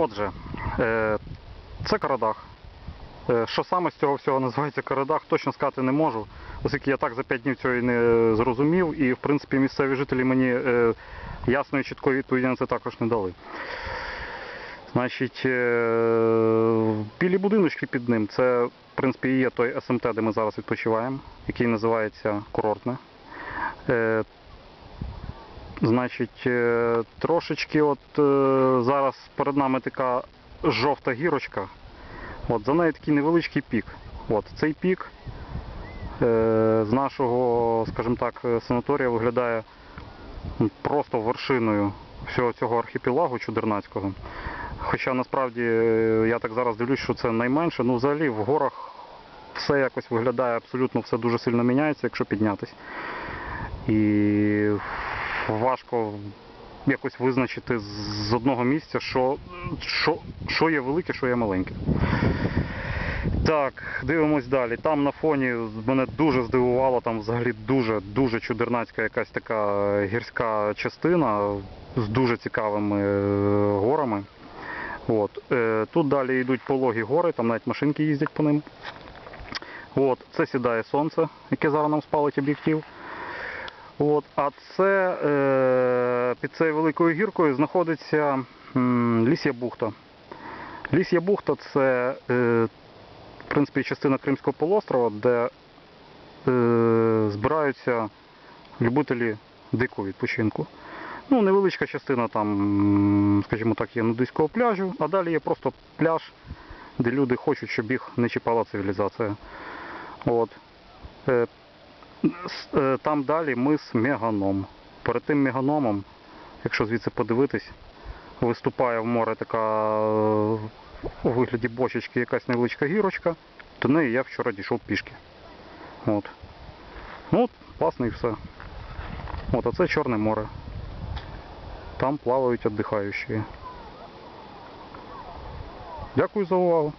Отже, е, це Карадах. Е, Що саме з цього всього називається Карадах, точно сказати не можу, оскільки я так за 5 днів цього і не зрозумів, і в принципі місцеві жителі мені е, ясної чіткої відповіді на це також не дали. Значить, білі будиночки під ним це, в принципі, і є той СМТ, де ми зараз відпочиваємо, який називається курортне. Значить, е, трошечки от е, зараз перед нами така жовта гірочка. От, за нею такий невеличкий пік. От, цей пік е, з нашого, скажімо так, санаторія виглядає просто вершиною всього цього архіпелагу чудернацького. Хоча насправді я так зараз дивлюсь, що це найменше. Ну, взагалі в горах все якось виглядає абсолютно все дуже сильно міняється, якщо піднятись. І важко якось визначити з одного місця, що, що, що є велике, що є маленьке. Так, дивимось далі. Там на фоні мене дуже здивувало, там взагалі дуже дуже чудернацька якась така гірська частина з дуже цікавими е, горами. От. Е, Тут далі йдуть пологі гори, там навіть машинки їздять по ним. От. Це сідає сонце, яке зараз нам спалить об'єктив. От. А це е, під цією великою гіркою знаходиться Ліс'я бухта. Ліс'я бухта це е, в принципі частина Кримського полуострова, де е, збираються любителі дикого відпочинку. Ну, невеличка частина там, скажімо так, є нудиського пляжу, а далі є просто пляж, де люди хочуть, щоб їх не чіпала цивілізація. От. Е, Там далі мис Меганом. Перед тим меганомом, якщо звідси подивитись, виступає в море така е, у вигляді бочечки якась невеличка гірочка. До неї я вчора дійшов пішки. От. Ну от, і все. От, а це Чорне море. Там плавають віддихаючі. Дякую за увагу.